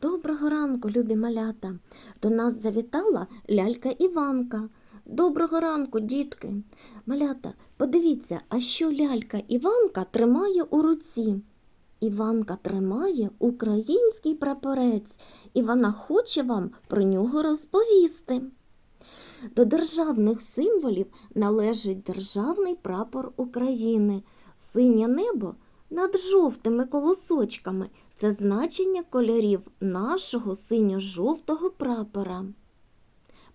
Доброго ранку, любі малята. До нас завітала лялька Іванка. Доброго ранку, дітки. Малята, подивіться, а що лялька Іванка тримає у руці? Іванка тримає український прапорець, і вона хоче вам про нього розповісти. До державних символів належить державний прапор України, синє небо над жовтими колосочками. Це значення кольорів нашого синьо-жовтого прапора.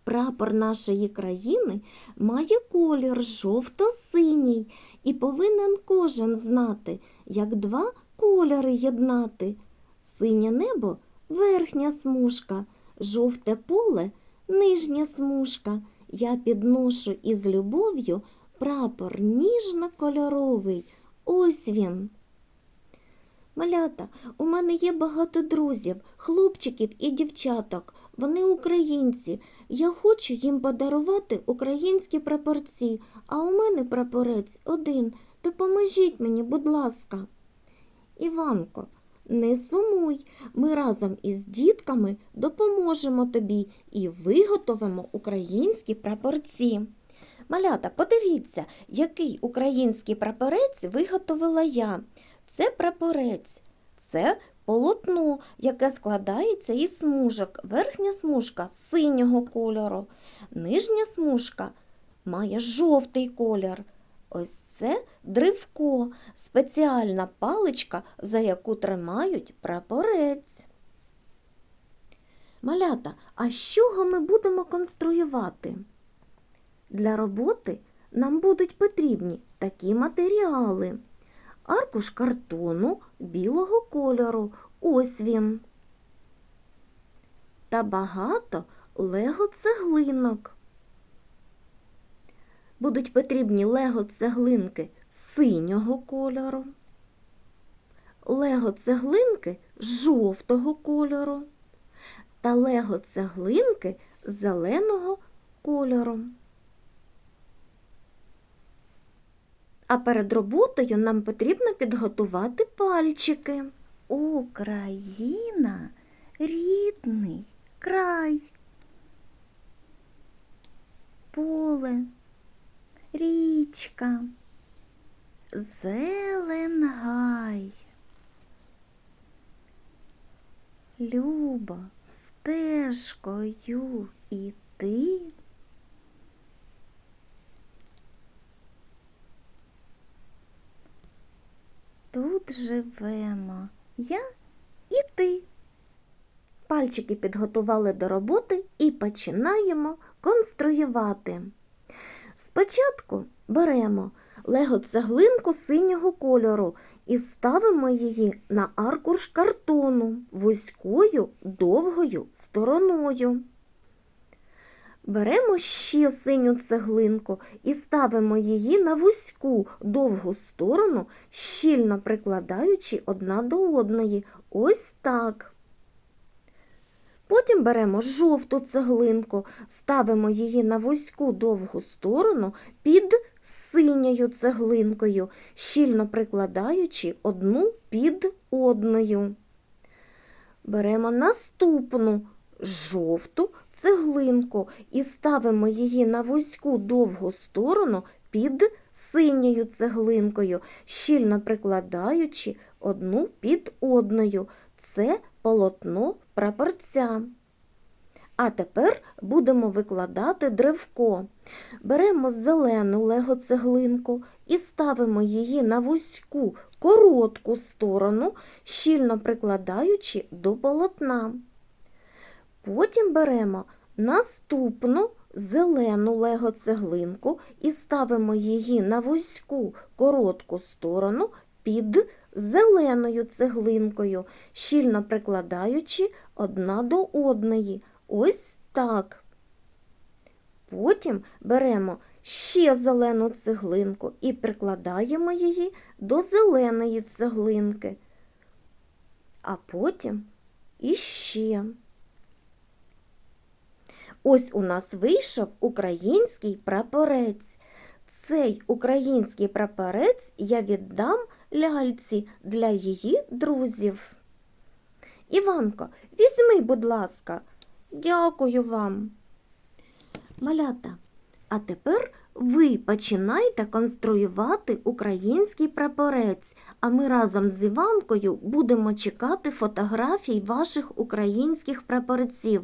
Прапор нашої країни має колір жовто-синій і повинен кожен знати, як два кольори єднати. Синє небо верхня смужка, жовте поле нижня смужка. Я підношу із любов'ю прапор ніжно-кольоровий. Ось він. Малята, у мене є багато друзів, хлопчиків і дівчаток. Вони українці. Я хочу їм подарувати українські прапорці, а у мене прапорець один. Допоможіть мені, будь ласка. Іванко, не сумуй, ми разом із дітками допоможемо тобі і виготовимо українські прапорці. Малята, подивіться, який український прапорець виготовила я. Це прапорець, це полотно, яке складається із смужок. Верхня смужка синього кольору, нижня смужка має жовтий колір. Ось це древко, спеціальна паличка, за яку тримають прапорець. Малята, а з чого ми будемо конструювати? Для роботи нам будуть потрібні такі матеріали. Аркуш картону білого кольору. Ось він. Та багато лего цеглинок. Будуть потрібні лего цеглинки синього кольору, лего цеглинки жовтого кольору та лего цеглинки зеленого кольору. А перед роботою нам потрібно підготувати пальчики. Україна рідний край. Поле, річка, зелен гай. Люба стежкою іти. Я і ти. Пальчики підготували до роботи і починаємо конструювати. Спочатку беремо лего-цеглинку синього кольору і ставимо її на аркуш картону вузькою довгою стороною. Беремо ще синю цеглинку і ставимо її на вузьку довгу сторону, щільно прикладаючи одна до одної. Ось так. Потім беремо жовту цеглинку, ставимо її на вузьку довгу сторону під синьою цеглинкою, щільно прикладаючи одну під одною. Беремо наступну жовту цеглинку і ставимо її на вузьку довгу сторону під синьою цеглинкою, щільно прикладаючи одну під одною. Це полотно прапорця. А тепер будемо викладати древко. Беремо зелену лего-цеглинку і ставимо її на вузьку коротку сторону, щільно прикладаючи до полотна. Потім беремо наступну зелену лего-цеглинку і ставимо її на вузьку коротку сторону під зеленою цеглинкою, щільно прикладаючи одна до одної. Ось так. Потім беремо ще зелену цеглинку і прикладаємо її до зеленої цеглинки, а потім іще. Ось у нас вийшов український прапорець. Цей український прапорець я віддам ляльці для її друзів. Іванко, візьми, будь ласка. Дякую вам. Малята, а тепер ви починайте конструювати український прапорець, а ми разом з Іванкою будемо чекати фотографій ваших українських прапорців.